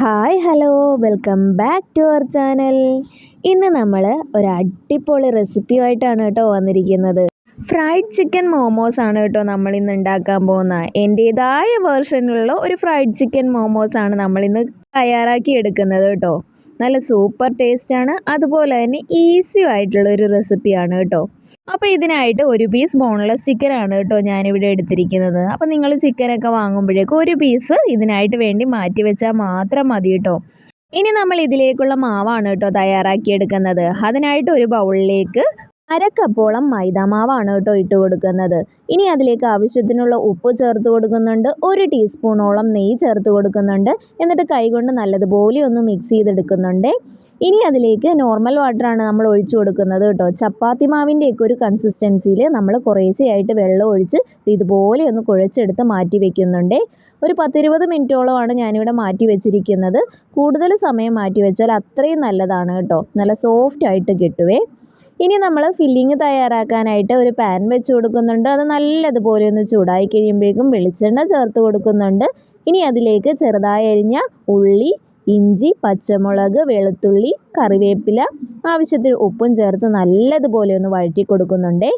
Hi hello. Welcome back to our channel. ഇന്ന് നമ്മൾ ഒരു അടിപൊളി റെസിപ്പിയുമായിട്ടാണ് കേട്ടോ വന്നിരിക്കുന്നത്. ഫ്രൈഡ് ചിക്കൻ മോമോസ് ആണ് കേട്ടോ നമ്മൾ ഇന്ന് ഉണ്ടാക്കാൻ പോകുന്ന എന്റേതായ വേർഷനിലുള്ള ഒരു ഫ്രൈഡ് ചിക്കൻ മോമോസ് ആണ് നമ്മൾ ഇന്ന് തയ്യാറാക്കി എടുക്കുന്നത് കേട്ടോ. നല്ല സൂപ്പർ ടേസ്റ്റ് ആണ്. അതുപോലെ തന്നെ ഈസി ആയിട്ടുള്ള ഒരു റെസിപ്പിയാണ് കേട്ടോ. അപ്പോൾ ഇതിനായിട്ട് ഒരു പീസ് ബോൺലെസ് ചിക്കൻ ആണ് കേട്ടോ ഞാനിവിടെ എടുത്തിരിക്കുന്നത്. അപ്പോൾ നിങ്ങൾ ചിക്കനൊക്കെ വാങ്ങുമ്പോഴേക്കും ഒരു പീസ് ഇതിനായിട്ട് വേണ്ടി മാറ്റി വെച്ചാൽ മാത്രം മതി കേട്ടോ. ഇനി നമ്മൾ ഇതിലേക്കുള്ള മാവാണ് കേട്ടോ തയ്യാറാക്കിയെടുക്കുന്നത്. അതിനായിട്ട് ഒരു ബൗളിലേക്ക് അരക്കപ്പോളം മൈദാമാവാണ് കേട്ടോ ഇട്ട് കൊടുക്കുന്നത്. ഇനി അതിലേക്ക് ആവശ്യത്തിനുള്ള ഉപ്പ് ചേർത്ത് കൊടുക്കുന്നുണ്ട്. ഒരു ടീസ്പൂണോളം നെയ്യ് ചേർത്ത് കൊടുക്കുന്നുണ്ട്. എന്നിട്ട് കൈകൊണ്ട് നല്ലതുപോലെ ഒന്ന് മിക്സ് ചെയ്തെടുക്കുന്നുണ്ട്. ഇനി അതിലേക്ക് നോർമൽ വാട്ടറാണ് നമ്മൾ ഒഴിച്ചു കൊടുക്കുന്നത് കേട്ടോ. ചപ്പാത്തി മാവിന്റെയൊക്കെ ഒരു കൺസിസ്റ്റൻസിയിൽ നമ്മൾ കുറേശ്ശെയായിട്ട് വെള്ളം ഒഴിച്ച് ഇതുപോലെ ഒന്ന് കുഴച്ചെടുത്ത് മാറ്റി വയ്ക്കുന്നുണ്ട് ഒരു പത്തിരുപത് മിനിറ്റോളമാണ് ഞാനിവിടെ മാറ്റി വെച്ചിരിക്കുന്നത്. കൂടുതൽ സമയം മാറ്റി വെച്ചാൽ അത്രയും നല്ലതാണ് കേട്ടോ. നല്ല സോഫ്റ്റ് ആയിട്ട് കിട്ടുവേ. ഇനി നമ്മൾ ഫില്ലിങ് തയ്യാറാക്കാനായിട്ട് ഒരു പാൻ വെച്ച് കൊടുക്കുന്നുണ്ട്. അത് നല്ലതുപോലെ ഒന്ന് ചൂടായി കഴിയുമ്പോഴേക്കും വെളിച്ചെണ്ണ ചേർത്ത് കൊടുക്കുന്നുണ്ട്. ഇനി അതിലേക്ക് ചെറുതായി അരിഞ്ഞ ഉള്ളി ഇഞ്ചി പച്ചമുളക് വെളുത്തുള്ളി കറിവേപ്പില ആവശ്യത്തിന് ഉപ്പും ചേർത്ത് നല്ലതുപോലെ ഒന്ന് വഴറ്റി കൊടുക്കുന്നുണ്ട്.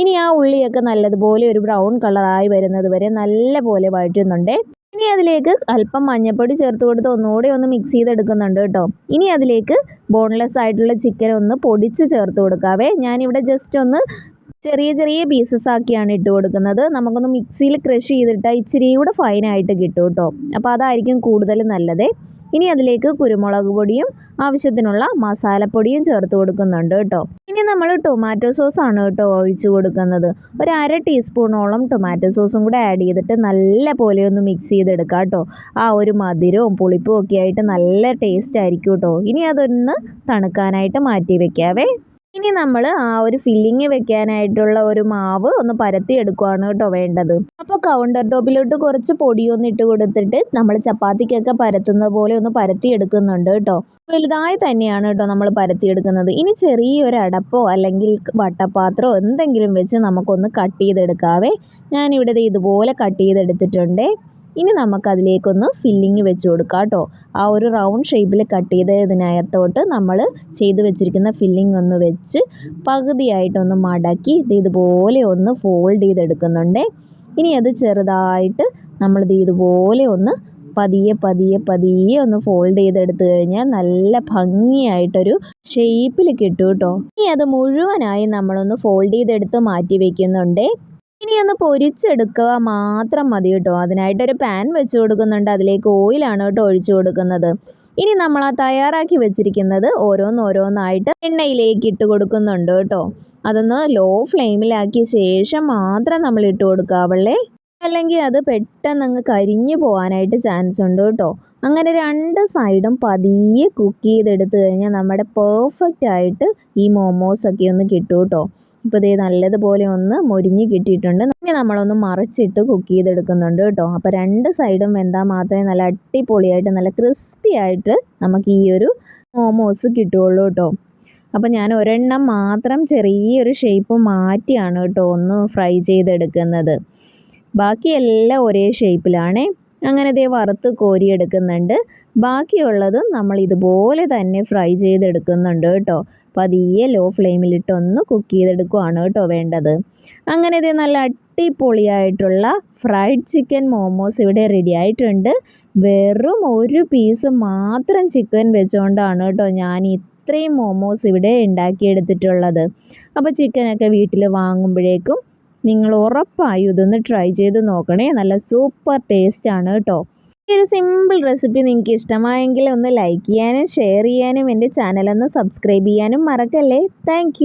ഇനി ആ ഉള്ളിയൊക്കെ നല്ലതുപോലെ ഒരു ബ്രൗൺ കളറായി വരുന്നത് വരെ നല്ലപോലെ വഴറ്റുന്നുണ്ട്. ഇനി അതിലേക്ക് അല്പം മഞ്ഞൾപ്പൊടി ചേർത്ത് കൊടുത്ത് ഒന്നുകൂടി ഒന്ന് മിക്സ് ചെയ്തെടുക്കുന്നുണ്ട് കേട്ടോ. ഇനി അതിലേക്ക് ബോൺലെസ് ആയിട്ടുള്ള ചിക്കൻ ഒന്ന് പൊടിച്ച് ചേർത്ത് കൊടുക്കാവേ. ഞാനിവിടെ ജസ്റ്റ് ഒന്ന് ചെറിയ ചെറിയ പീസസ് ആക്കിയാണ് ഇട്ട് കൊടുക്കുന്നത്. നമുക്കൊന്ന് മിക്സിയിൽ ക്രഷ് ചെയ്തിട്ട് ഇച്ചിരി കൂടെ ഫൈനായിട്ട് കിട്ടും കേട്ടോ. അപ്പോൾ അതായിരിക്കും കൂടുതൽ നല്ലത്. ഇനി അതിലേക്ക് കുരുമുളക് പൊടിയും ആവശ്യത്തിനുള്ള മസാലപ്പൊടിയും ചേർത്ത് കൊടുക്കുന്നുണ്ട് കേട്ടോ. ഇനി നമ്മൾ ടൊമാറ്റോ സോസ് ആണ് കേട്ടോ ഒഴിച്ച് കൊടുക്കുന്നത്. ഒരു അര ടീസ്പൂണോളം ടൊമാറ്റോ സോസും കൂടെ ആഡ് ചെയ്തിട്ട് നല്ല പോലെ ഒന്ന് മിക്സ് ചെയ്തെടുക്കാം കേട്ടോ. ആ ഒരു മധുരവും പുളിപ്പും ഒക്കെ ആയിട്ട് നല്ല ടേസ്റ്റ് ആയിരിക്കും കേട്ടോ. ഇനി അതൊന്ന് തണുക്കാനായിട്ട് മാറ്റി വെക്കാവേ. ഇനി നമ്മൾ ആ ഒരു ഫില്ലിങ് വെക്കാനായിട്ടുള്ള ഒരു മാവ് ഒന്ന് പരത്തി എടുക്കുകയാണ് കേട്ടോ വേണ്ടത്. അപ്പോൾ കൗണ്ടർ ടോപ്പിലോട്ട് കുറച്ച് പൊടിയൊന്ന് ഇട്ട് കൊടുത്തിട്ട് നമ്മൾ ചപ്പാത്തിക്കൊക്കെ പരത്തുന്ന പോലെ ഒന്ന് പരത്തി എടുക്കുന്നുണ്ട് കേട്ടോ. വലുതായി തന്നെയാണ് കേട്ടോ നമ്മൾ പരത്തി എടുക്കുന്നത്. ഇനി ചെറിയൊരു അടപ്പോ അല്ലെങ്കിൽ വട്ടപ്പാത്രമോ എന്തെങ്കിലും വെച്ച് നമുക്കൊന്ന് കട്ട് ചെയ്തെടുക്കാവേ. ഞാനിവിടെ ഇതുപോലെ കട്ട് ചെയ്തെടുത്തിട്ടുണ്ട്. ഇനി നമുക്കതിലേക്കൊന്ന് ഫില്ലിങ് വെച്ച് കൊടുക്കാം കേട്ടോ. ആ ഒരു റൗണ്ട് ഷേപ്പിൽ കട്ട് ചെയ്തതിനകത്തോട്ട് നമ്മൾ ചെയ്ത് വെച്ചിരിക്കുന്ന ഫില്ലിംഗ് ഒന്ന് വെച്ച് പകുതിയായിട്ടൊന്ന് മടക്കി ഇത് ഇതുപോലെ ഒന്ന് ഫോൾഡ് ചെയ്തെടുക്കുന്നുണ്ട്. ഇനി അത് ചെറുതായിട്ട് നമ്മളിത് ഇതുപോലെ ഒന്ന് പതിയെ പതിയെ പതിയെ ഒന്ന് ഫോൾഡ് ചെയ്തെടുത്ത് കഴിഞ്ഞാൽ നല്ല ഭംഗിയായിട്ടൊരു ഷേപ്പിൽ കിട്ടും കേട്ടോ. ഇനി അത് മുഴുവനായി നമ്മളൊന്ന് ഫോൾഡ് ചെയ്തെടുത്ത് മാറ്റി വയ്ക്കുന്നുണ്ട് ഇനി ഒന്ന് പൊരിച്ചെടുക്കുക മാത്രം മതി കേട്ടോ. അതിനായിട്ടൊരു പാൻ വെച്ച് കൊടുക്കുന്നുണ്ട്. അതിലേക്ക് ഓയിലാണ് കേട്ടോ ഒഴിച്ചു കൊടുക്കുന്നത്. ഇനി നമ്മൾ ആ തയ്യാറാക്കി വെച്ചിരിക്കുന്നത് ഓരോന്നോരോന്നായിട്ട് എണ്ണയിലേക്ക് ഇട്ട് കൊടുക്കുന്നുണ്ട് കേട്ടോ. അതൊന്ന് ലോ ഫ്ലെയിമിലാക്കിയ ശേഷം മാത്രം നമ്മൾ ഇട്ട് കൊടുക്കാവുള്ളേ അല്ലെങ്കിൽ അത് പെട്ടെന്ന് അങ്ങ് കരിഞ്ഞു പോകാനായിട്ട് ചാൻസ് ഉണ്ട് കേട്ടോ. അങ്ങനെ രണ്ട് സൈഡും പതിയെ കുക്ക് ചെയ്തെടുത്ത് കഴിഞ്ഞാൽ നമ്മുടെ പെർഫെക്റ്റ് ആയിട്ട് ഈ മോമോസൊക്കെ ഒന്ന് കിട്ടും കേട്ടോ. ഇപ്പോൾ ഇതേ നല്ലതുപോലെ ഒന്ന് മുരിഞ്ഞ് കിട്ടിയിട്ടുണ്ട്. ഇനി നമ്മളൊന്ന് മറിച്ചിട്ട് കുക്ക് ചെയ്തെടുക്കുന്നുണ്ട് കേട്ടോ. അപ്പോൾ രണ്ട് സൈഡും വെന്താൽ മാത്രമേ നല്ല അടിപൊളിയായിട്ട് നല്ല ക്രിസ്പി ആയിട്ട് നമുക്ക് ഈ ഒരു മോമോസ് കിട്ടുകയുള്ളൂ കേട്ടോ. അപ്പോൾ ഞാൻ ഒരെണ്ണം മാത്രം ചെറിയൊരു ഷേപ്പ് മാറ്റിയാണ് കേട്ടോ ഒന്ന് ഫ്രൈ ചെയ്തെടുക്കുന്നത്. ബാക്കിയെല്ലാം ഒരേ ഷേപ്പിലാണ് അങ്ങനെ ദേ വറുത്ത് കോരിയെടുക്കുന്നുണ്ട്. ബാക്കിയുള്ളതും നമ്മൾ ഇതുപോലെ തന്നെ ഫ്രൈ ചെയ്തെടുക്കുന്നുണ്ട് കേട്ടോ. പതിയെ ലോ ഫ്ലെയിമിലിട്ടൊന്ന് കുക്ക് ചെയ്തെടുക്കുകയാണ് കേട്ടോ വേണ്ടത്. അങ്ങനെ ദേ നല്ല അടിപൊളിയായിട്ടുള്ള ഫ്രൈഡ് ചിക്കൻ മോമോസ് ഇവിടെ റെഡി ആയിട്ടുണ്ട്. വെറും ഒരു പീസ് മാത്രം ചിക്കൻ വെച്ചുകൊണ്ടാണ് കേട്ടോ ഞാൻ ഇത്രയും മോമോസ് ഇവിടെ ഉണ്ടാക്കിയെടുത്തിട്ടുള്ളത്. അപ്പോൾ ചിക്കനൊക്കെ വീട്ടിൽ വാങ്ങുമ്പോഴേക്കും നിങ്ങൾ ഉറപ്പായും ഇതൊന്ന് ട്രൈ ചെയ്ത് നോക്കണേ. നല്ല സൂപ്പർ ടേസ്റ്റ് ആണ് കേട്ടോ ഈ ഒരു സിമ്പിൾ റെസിപ്പി നിങ്ങൾക്ക് ഇഷ്ടമായെങ്കിൽ ഒന്ന് ലൈക്ക് ചെയ്യാനും ഷെയർ ചെയ്യാനും എന്റെ ചാനലൊന്ന് സബ്സ്ക്രൈബ് ചെയ്യാനും മറക്കല്ലേ. താങ്ക്